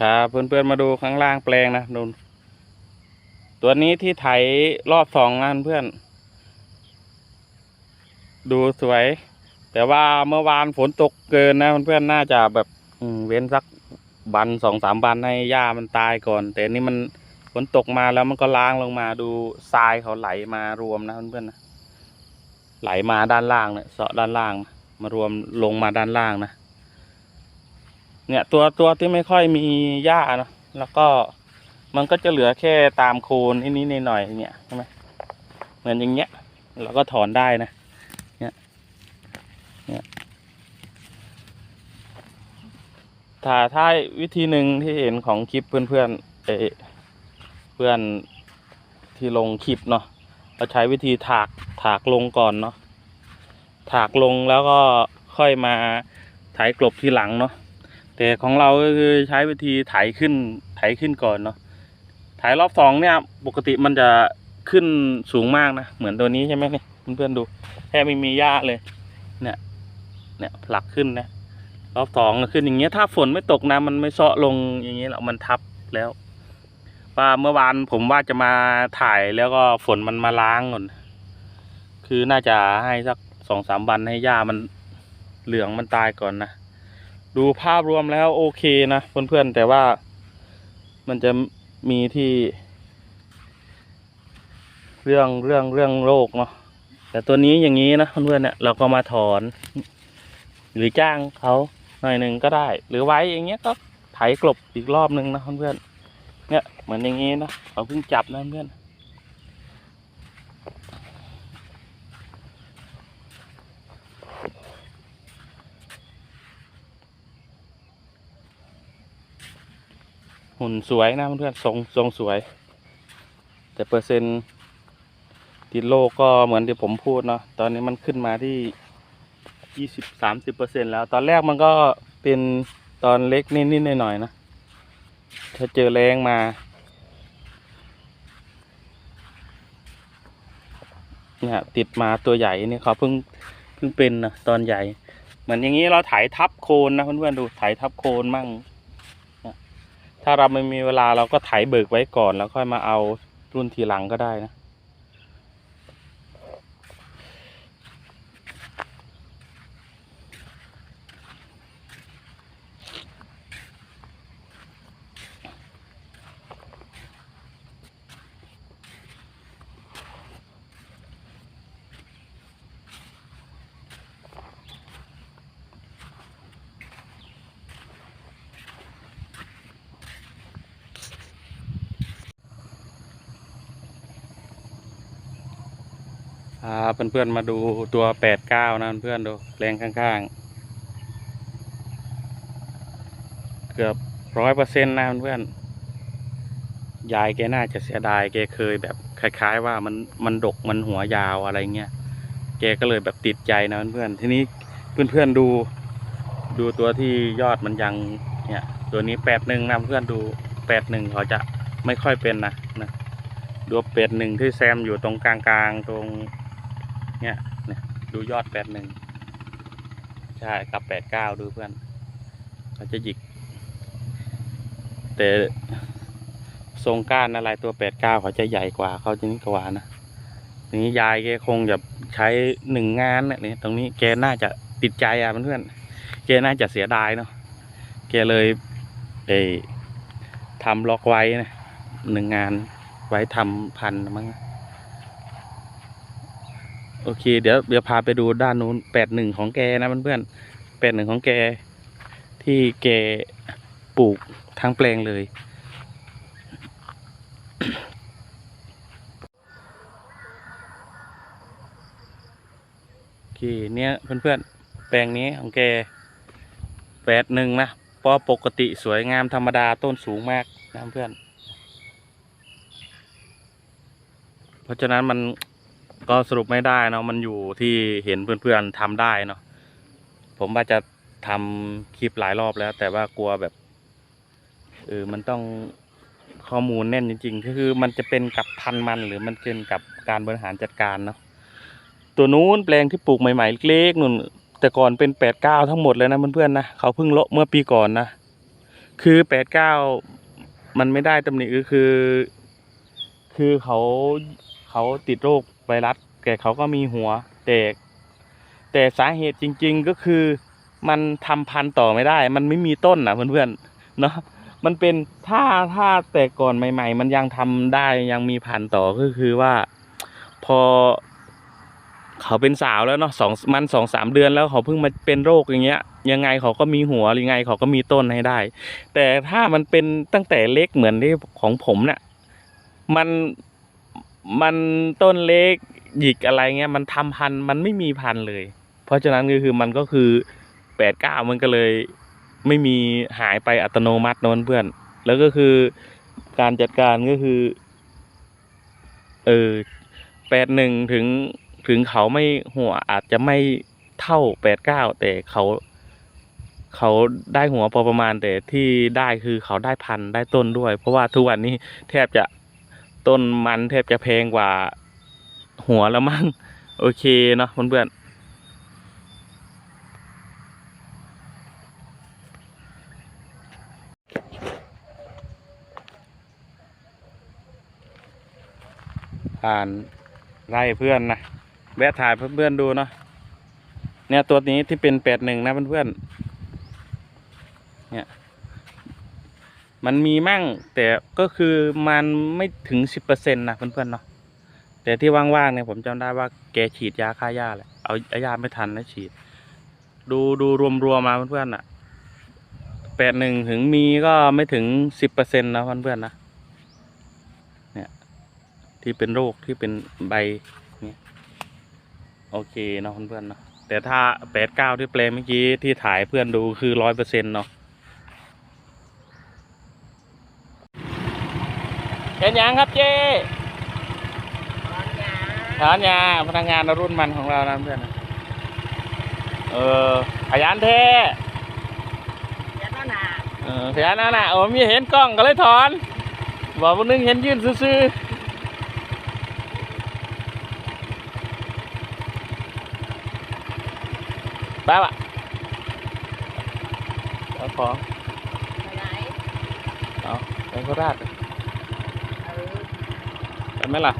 พาเพื่อนๆมาดูข้างล่างแปลงนะดูตัวนี้ที่ไถรอบสองงานเพื่อน ดูสวย แต่ว่าเมื่อวานฝนตกเกินนะเพื่อนๆน่าจะแบบเว้นสักบันสองสามบันให้หญ้ามันตายก่อน แต่นี่มันฝนตกมาแล้วมันก็ล้างลงมาดูทรายเขาไหลมารวมนะเพื่อนๆนะไหลมาด้านล่างเนี่ยเสาะด้านล่างมารวมลงมาด้านล่างนะ เนี่ยตัวตัวที่ไม่ค่อยมีหญ้าเนอะแล้วก็มันก็จะเหลือแค่ตามโคนนิดๆหน่อยๆเนี่ยใช่ไหมเหมือนอย่างเงี้ยเราก็ถอนได้นะเนี่ยเนี่ยถ้าถ้าวิธีหนึ่งที่เห็นของคลิปเพื่อนๆเออเพื่อนที่ลงคลิปเนาะเราใช้วิธีถากถากลงก่อนเนาะถากลงแล้วก็ค่อยมาไถกลบทีหลังเนาะ แต่ของเราก็คือใช้วิธีไถขึ้นไถขึ้นก่อนเนาะไถรอบสองเนี่ย ปกติมันจะขึ้นสูงมากนะ เหมือนตัวนี้ใช่ไหมเนี่ยเพื่อนๆดูแทบไม่มีหญ้าเลย เนี่ย เนี่ยผลักขึ้นนะรอบสองขึ้นอย่างเงี้ยถ้าฝนไม่ตกนะมันไม่เซาะลงอย่างเงี้ยหรอกมันทับแล้ว ว่าเมื่อวานผมว่าจะมาถ่ายแล้วก็ฝนมันมาล้างก่อนคือน่าจะให้สักสองสามวันให้หญ้ามันเหลืองมันตายก่อนนะ ดูภาพรวมแล้วโอเคนะเพื่อนๆแต่ว่ามันจะมีที่ เรื่องเรื่องเรื่องโรคเนาะแต่ตัวนี้อย่างนี้นะเพื่อนๆเนี่ยเราก็มาถอน หรือจ้างเขาหน่อยหนึ่งก็ได้ หรือไว้อย่างเงี้ยก็ไถกลบอีกรอบหนึ่งนะเพื่อนๆเนี่ยเหมือนอย่างนี้นะเขาเพิ่งจับนะเพื่อน หุ่นสวยนะเพื่อนๆทรงทรงสวย แต่เปอร์เซ็นต์ติดโรคก็เหมือนที่ผมพูดเนาะตอนนี้มันขึ้นมาที่ยี่สิบสามสิบเปอร์เซ็นแล้ว ตอนแรกมันก็เป็นตอนเล็กนิดๆหน่อยๆนะถ้าเจอแรงมาเนี่ยติดมาตัวใหญ่นี่เขาเพิ่งเพิ่งเป็นนะตอนใหญ่ เหมือนอย่างนี้เราไถทับโคนนะเพื่อนๆดูไถทับโคนมั่ง ถ้าเราไม่มีเวลาเราก็ไถเบิกไว้ก่อน แล้วค่อยมาเอารุ่นทีหลังก็ได้นะ พาเพื่อนๆมาดูตัวแปดเก้านะเพื่อนดูแรงข้างๆ เกือบร้อยเปอร์เซ็นต์นะเพื่อนยายแกน่าจะเสียดายแกเคยแบบคล้าย ๆ ว่ามันมันดกมันหัวยาวอะไรเงี้ยแกก็เลยแบบติดใจนะเพื่อนๆทีนี้เพื่อนๆดู ดูตัวที่ยอดมันยังเนี่ยตัวนี้แปดหนึ่งนะเพื่อนดูแปดหนึ่งเขาจะไม่ค่อยเป็นนะนะดูเป็ดหนึ่งที่แซมอยู่ตรงกลางๆตรง เนี่ยเนี่ยดูยอดแปดหนึ่งใช่กับแปดเก้าดูเพื่อนเขาจะหยิก แต่ทรงก้านอะไรตัวแปดเก้าเขาจะใหญ่กว่าเขาจะนี่กว่านะทีนี้ยายแกคงจะใช้หนึ่งงานเนี่ยตรงนี้แกน่าจะติดใจอะเพื่อนแกน่าจะเสียดายเนาะแกเลยเอทำล็อกไว้นะหนึ่งงานไว้ทำพันมั้ง โอเค เดี๋ยวเดี๋ยวพาไปดูด้านนู้นแปดหนึ่งของแกนะเพื่อนๆแปดหนึ่งของแก ที่แกปลูกทั้งแปลงเลย โอเคเนี่ยเพื่อนๆ แปลงนี้ของแกแปดหนึ่งนะเพราะปกติสวยงามธรรมดาต้นสูงมากนะเพื่อน เพราะฉะนั้นมัน ก็สรุปไม่ได้เนาะมันอยู่ที่เห็นเพื่อนๆทำได้เนาะผมว่าจะทำคลิปหลายรอบแล้ว แต่ว่ากลัวแบบเออมันต้องข้อมูลแน่นจริงๆก็คือมันจะเป็นกับพันมันหรือมันเป็นกับการบริหารจัดการเนาะตัวนู้นแปลงที่ปลูกใหม่ๆเล็กๆนู่นแต่ก่อนเป็นแปดเก้าทั้งหมดเลยนะเพื่อนๆนะเขาเพิ่งเลาะเมื่อปีก่อนนะคือแปดเก้ามันไม่ได้ตำหนิก็คือ คือเขาเขาติดโรค ไวรัสแต่เขาก็มีหัวแต่แต่สาเหตุจริง ๆก็คือมันทำพันธุ์ต่อไม่ได้ มันไม่มีต้นอะเพื่อนๆเนาะมันเป็นถ้าถ้าแต่ก่อนใหม่ ๆ มันยังทำได้ยังมีพันธุ์ต่อก็คือว่า พอ เขาเป็นสาวแล้วเนาะสองมันสองสามเดือนแล้วเขาเพิ่งมาเป็นโรคอย่างเงี้ย ยังไงเขาก็มีหัวยังไง เขาก็มีต้นให้ได้ แต่ถ้ามันเป็นตั้งแต่เล็กเหมือนที่ของผมเนี่ยมัน มันต้นเล็กหยิกอะไรเงี้ยมันทำพันมันไม่มีพันเลย เพราะฉะนั้นก็คือมันก็คือแปดเก้ามันก็เลยไม่มีหายไปอัตโนมัตินะเพื่อน แล้วก็คือการจัดการก็คือเออแปดหนึ่งถึงถึงเขาไม่หัวอาจจะไม่เท่าแปดเก้าแต่เขาเขาได้หัวพอประมาณแต่ที่ได้คือเขาได้พันได้ต้นด้วย เพราะว่าทุกวันนี้แทบจะ ต้นมันแทบจะแพงกว่า หัวแล้วมั้งโอเคเนาะเพื่อนๆผ่านไล่เพื่อนนะแวะถ่ายเพื่อนๆดูเนาะเนี่ยตัวนี้ที่เป็นแปดหนึ่งนะเพื่อนๆเนี่ย มันมีมั่งแต่ก็คือมันไม่ถึงสิบเปอร์เซ็นต์นะเพื่อนๆเนาะแต่ที่ว่างๆเนี่ยผมจำได้ว่าแกฉีดยาฆ่าหญ้าแหละเอาอยาไม่ทันนะฉีด ดูดูรวมๆมาเพื่อนๆอะแปดหนึ่งถึงมีก็ไม่ถึงสิบเปอร์เซ็นต์นะเพื่อนๆนะเนี่ยที่เป็นโรคที่เป็นใบเนี่ยโอเคเนาะเพื่อนๆเนาะแต่ถ้าแปดเก้าที่เปลเมื่อกี้ที่ถ่ายเพื่อนดูคือร้อยเปอร์เซ็นต์เนาะ เป็นยังครับเจ้ฐานยาพนักงานรุ่นมันของเรานะเพื่อนนะเออขยันเท่เดี๋ยวก็หนาเออขยันนะน่ะโอ้มีเห็นกล้องก็เลยถอน บอกวันนึงเห็นยืนซื่อๆไปปะเอาของไปไหนเอาไปโคราช เ